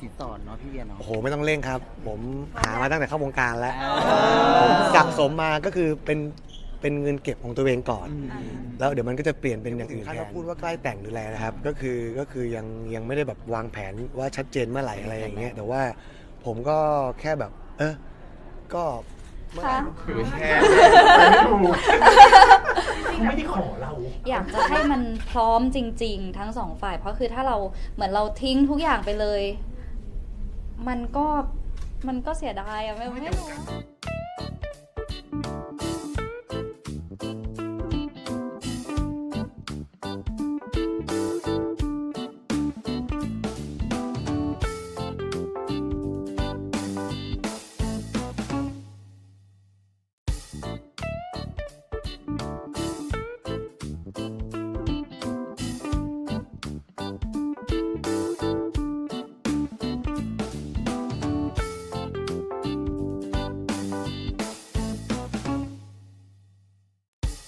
สินสอดเนาะพี่เวียเนาะ โอ้โหไม่ต้องเร่งครับ ผมหามาตั้งแต่เข้าวงการแล้วอ๋อสะสมมาก็คือเป็นเป็นเงินเก็บของตัวเองก่อนอืมแล้วเดี๋ยวมันก็จะเปลี่ยนเป็นอย่างอื่นแทนพูดว่าใกล้แต่งหรืออะไรนะครับ ก็คือก็คือยังยังไม่ได้แบบวางแผนว่าชัดเจนเมื่อไหร่อะไรอย่างเงี้ยแต่ว่าผมก็แค่แบบ เออก็เมื่อไหร่ค่ะคือแค่ไปไม่ถูกไม่ได้ขอเรา อยากจะให้มันพร้อมจริง ๆ ทั้งสองฝ่าย เพราะคือถ้าเราเหมือนเราทิ้งทุกอย่างไปเลย มันก็มันก็เสียดายอะไม่ไม่รู้